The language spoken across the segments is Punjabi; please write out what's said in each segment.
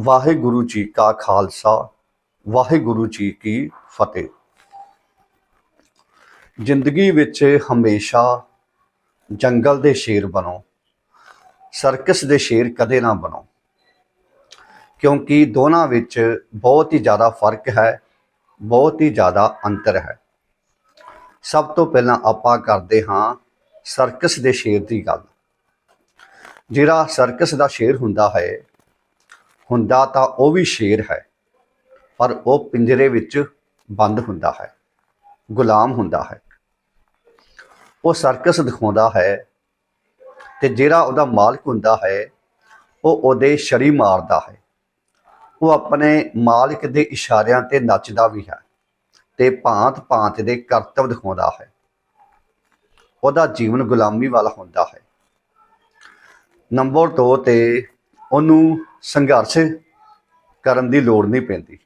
ਵਾਹਿਗੁਰੂ ਜੀ ਕਾ ਖਾਲਸਾ, ਵਾਹਿਗੁਰੂ ਜੀ ਕੀ ਫਤਿਹ। ਜ਼ਿੰਦਗੀ ਵਿੱਚ ਹਮੇਸ਼ਾ ਜੰਗਲ ਦੇ ਸ਼ੇਰ ਬਣੋ, ਸਰਕਸ ਦੇ ਸ਼ੇਰ ਕਦੇ ਨਾ ਬਣੋ, ਕਿਉਂਕਿ ਦੋਨਾਂ ਵਿੱਚ ਬਹੁਤ ਹੀ ਜ਼ਿਆਦਾ ਫ਼ਰਕ ਹੈ, ਬਹੁਤ ਹੀ ਜ਼ਿਆਦਾ ਅੰਤਰ ਹੈ। ਸਭ ਤੋਂ ਪਹਿਲਾਂ ਆਪਾਂ ਕਰਦੇ ਹਾਂ ਸਰਕਸ ਦੇ ਸ਼ੇਰ ਦੀ ਗੱਲ। ਜਿਹੜਾ ਸਰਕਸ ਦਾ ਸ਼ੇਰ ਹੁੰਦਾ ਹੈ ਹੁੰਦਾ ਤਾਂ ਉਹ ਵੀ ਸ਼ੇਰ ਹੈ, ਪਰ ਉਹ ਪਿੰਜਰੇ ਵਿੱਚ ਬੰਦ ਹੁੰਦਾ ਹੈ, ਗੁਲਾਮ ਹੁੰਦਾ ਹੈ। ਉਹ ਸਰਕਸ ਦਿਖਾਉਂਦਾ ਹੈ ਤੇ ਜਿਹੜਾ ਉਹਦਾ ਮਾਲਕ ਹੁੰਦਾ ਹੈ, ਉਹ ਉਹਦੇ ਸ਼ਰੀ ਮਾਰਦਾ ਹੈ। ਉਹ ਆਪਣੇ ਮਾਲਕ ਦੇ ਇਸ਼ਾਰਿਆਂ ਤੇ ਨੱਚਦਾ ਵੀ ਹੈ ਤੇ ਭਾਂਤ ਭਾਂਤ ਦੇ ਕਰਤੱਵ ਦਿਖਾਉਂਦਾ ਹੈ। ਉਹਦਾ ਜੀਵਨ ਗੁਲਾਮੀ ਵਾਲਾ ਹੁੰਦਾ ਹੈ। ਨੰਬਰ 2 ਤੇ ਉਹਨੂੰ ਸੰਘਰਸ਼ ਕਰਨ ਦੀ ਲੋੜ ਨਹੀਂ ਪੈਂਦੀ।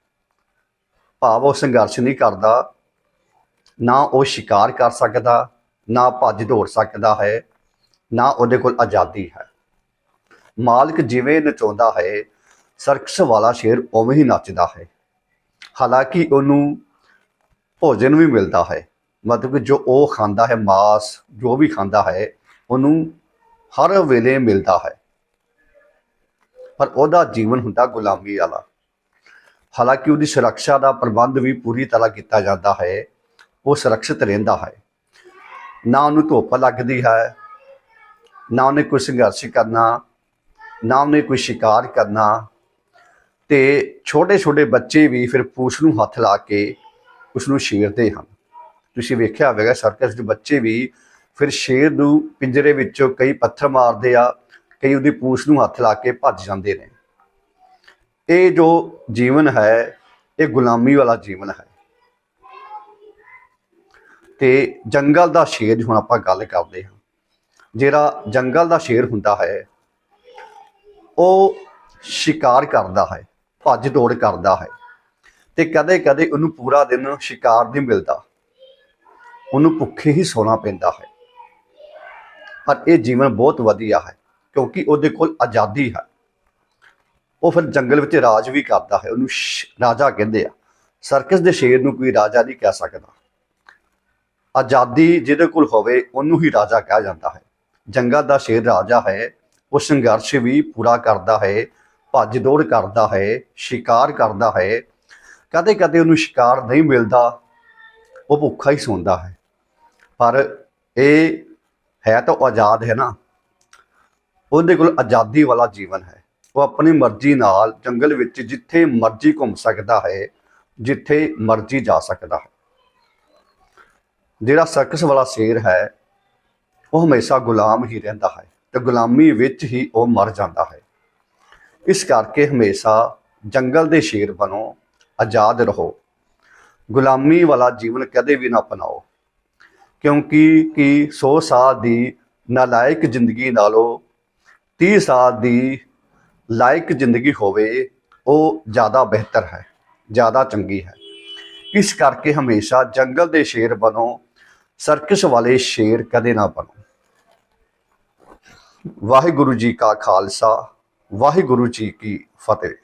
ਭਾਵ ਉਹ ਸੰਘਰਸ਼ ਨਹੀਂ ਕਰਦਾ, ਨਾ ਉਹ ਸ਼ਿਕਾਰ ਕਰ ਸਕਦਾ, ਨਾ ਭੱਜ ਦੌੜ ਸਕਦਾ ਹੈ, ਨਾ ਉਹਦੇ ਕੋਲ ਆਜ਼ਾਦੀ ਹੈ। ਮਾਲਕ ਜਿਵੇਂ ਨਚਾਉਂਦਾ ਹੈ, ਸਰਕਸ ਵਾਲਾ ਸ਼ੇਰ ਉਵੇਂ ਹੀ ਨੱਚਦਾ ਹੈ। ਹਾਲਾਂਕਿ ਉਹਨੂੰ ਭੋਜਨ ਵੀ ਮਿਲਦਾ ਹੈ, ਮਤਲਬ ਕਿ ਜੋ ਉਹ ਖਾਂਦਾ ਹੈ, ਮਾਸ ਜੋ ਵੀ ਖਾਂਦਾ ਹੈ, ਉਹਨੂੰ ਹਰ ਵੇਲੇ ਮਿਲਦਾ ਹੈ। ਪਰ ਉਹਦਾ ਜੀਵਨ ਹੁੰਦਾ ਗੁਲਾਮੀ ਵਾਲਾ। ਹਾਲਾਂਕਿ ਉਹਦੀ ਸੁਰੱਖਿਆ ਦਾ ਪ੍ਰਬੰਧ ਵੀ ਪੂਰੀ ਤਰ੍ਹਾਂ ਕੀਤਾ ਜਾਂਦਾ ਹੈ, ਉਹ ਸੁਰੱਖਿਅਤ ਰਹਿੰਦਾ ਹੈ। ਨਾ ਉਹਨੂੰ ਧੁੱਪ ਲੱਗਦੀ ਹੈ, ਨਾ ਉਹਨੇ ਕੋਈ ਸੰਘਰਸ਼ ਕਰਨਾ, ਨਾ ਉਹਨੇ ਕੋਈ ਸ਼ਿਕਾਰ ਕਰਨਾ ਤੇ ਛੋਟੇ ਛੋਟੇ ਬੱਚੇ ਵੀ ਫਿਰ ਪੂਛ ਨੂੰ ਹੱਥ ਲਾ ਕੇ ਉਸ ਨੂੰ ਛੇੜਦੇ ਹਨ। ਤੁਸੀਂ ਵੇਖਿਆ ਹੋਵੇਗਾ ਸਰਕਸ ਦੇ ਬੱਚੇ ਵੀ ਫਿਰ ਸ਼ੇਰ ਨੂੰ ਪਿੰਜਰੇ ਵਿੱਚੋਂ ਕਈ ਪੱਥਰ ਮਾਰਦੇ ਆ ਕਈ ਉਹਦੀ ਪੂਛ ਨੂੰ ਹੱਥ ਲਾ ਕੇ ਭੱਜ ਜਾਂਦੇ ਨੇ। ਇਹ ਜੋ ਜੀਵਨ ਹੈ, ਇਹ ਗੁਲਾਮੀ ਵਾਲਾ ਜੀਵਨ ਹੈ। ਤੇ ਜੰਗਲ ਦਾ ਸ਼ੇਰ ਹੁਣ ਆਪਾਂ ਗੱਲ ਕਰਦੇ ਹਾਂ। ਜਿਹੜਾ ਜੰਗਲ ਦਾ ਸ਼ੇਰ ਹੁੰਦਾ ਹੈ, ਉਹ ਸ਼ਿਕਾਰ ਕਰਦਾ ਹੈ, ਭੱਜ ਦੌੜ ਕਰਦਾ ਹੈ। ਤੇ ਕਦੇ ਕਦੇ ਉਹਨੂੰ ਪੂਰਾ ਦਿਨ ਸ਼ਿਕਾਰ ਨਹੀਂ ਮਿਲਦਾ। ਉਹਨੂੰ ਭੁੱਖੇ ਹੀ ਸੌਣਾ ਪੈਂਦਾ ਹੈ। ਪਰ ਇਹ ਜੀਵਨ ਬਹੁਤ ਵਧੀਆ ਹੈ। ਕਿਉਂਕਿ ਉਹਦੇ ਕੋਲ ਆਜ਼ਾਦੀ ਹੈ। ਉਹ ਫਿਰ ਜੰਗਲ ਵਿੱਚ ਰਾਜ ਵੀ ਕਰਦਾ ਹੈ। ਉਹਨੂੰ ਸ਼- ਰਾਜਾ ਕਹਿੰਦੇ ਆ। ਸਰਕਸ ਦੇ ਸ਼ੇਰ ਨੂੰ ਕੋਈ ਰਾਜਾ ਨਹੀਂ ਕਹਿ ਸਕਦਾ। ਆਜ਼ਾਦੀ ਜਿਹਦੇ ਕੋਲ ਹੋਵੇ, ਉਹਨੂੰ ਹੀ ਰਾਜਾ ਕਿਹਾ ਜਾਂਦਾ ਹੈ। ਜੰਗਲ ਦਾ ਸ਼ੇਰ ਰਾਜਾ ਹੈ। ਉਹ ਸੰਘਰਸ਼ ਵੀ ਪੂਰਾ ਕਰਦਾ ਹੈ। ਭੱਜ ਦੌੜ ਕਰਦਾ ਹੈ। ਸ਼ਿਕਾਰ ਕਰਦਾ ਹੈ। ਕਦੇ ਕਦੇ ਉਹਨੂੰ ਸ਼ਿਕਾਰ ਨਹੀਂ ਮਿਲਦਾ। ਉਹ ਭੁੱਖਾ ਹੀ ਸੌਂਦਾ ਹੈ। ਪਰ ਇਹ ਹੈ ਤਾਂ ਉਹ ਆਜ਼ਾਦ ਹੈ ਨਾ। ਉਹਦੇ ਕੋਲ ਆਜ਼ਾਦੀ ਵਾਲਾ ਜੀਵਨ ਹੈ। ਉਹ ਆਪਣੀ ਮਰਜ਼ੀ ਨਾਲ ਜੰਗਲ ਵਿੱਚ ਜਿੱਥੇ ਮਰਜ਼ੀ ਘੁੰਮ ਸਕਦਾ ਹੈ, ਜਿੱਥੇ ਮਰਜ਼ੀ ਜਾ ਸਕਦਾ ਹੈ। ਜਿਹੜਾ ਸਰਕਸ ਵਾਲਾ ਸ਼ੇਰ ਹੈ, ਉਹ ਹਮੇਸ਼ਾ ਗੁਲਾਮ ਹੀ ਰਹਿੰਦਾ ਹੈ ਤੇ ਗੁਲਾਮੀ ਵਿੱਚ ਹੀ ਉਹ ਮਰ ਜਾਂਦਾ ਹੈ। ਇਸ ਕਰਕੇ ਹਮੇਸ਼ਾ ਜੰਗਲ ਦੇ ਸ਼ੇਰ ਬਣੋ, ਆਜ਼ਾਦ ਰਹੋ। ਗੁਲਾਮੀ ਵਾਲਾ ਜੀਵਨ ਕਦੇ ਵੀ ਨਾ ਅਪਣਾਓ, ਕਿਉਂਕਿ ਕਿ 100 ਸਾਲ ਦੀ ਨਾਲਾਇਕ ਜ਼ਿੰਦਗੀ ਨਾਲੋਂ 30 ਸਾਲ ਦੀ ਲਾਇਕ ਜ਼ਿੰਦਗੀ ਹੋਵੇ, ਉਹ ਜ਼ਿਆਦਾ ਬਿਹਤਰ ਹੈ, ਜ਼ਿਆਦਾ ਚੰਗੀ ਹੈ। ਇਸ ਕਰਕੇ ਹਮੇਸ਼ਾ ਜੰਗਲ ਦੇ ਸ਼ੇਰ ਬਣੋ, ਸਰਕਸ ਵਾਲੇ ਸ਼ੇਰ ਕਦੇ ਨਾ ਬਣੋ। ਵਾਹਿਗੁਰੂ ਜੀ ਕਾ ਖਾਲਸਾ, ਵਾਹਿਗੁਰੂ ਜੀ ਕੀ ਫਤਿਹ।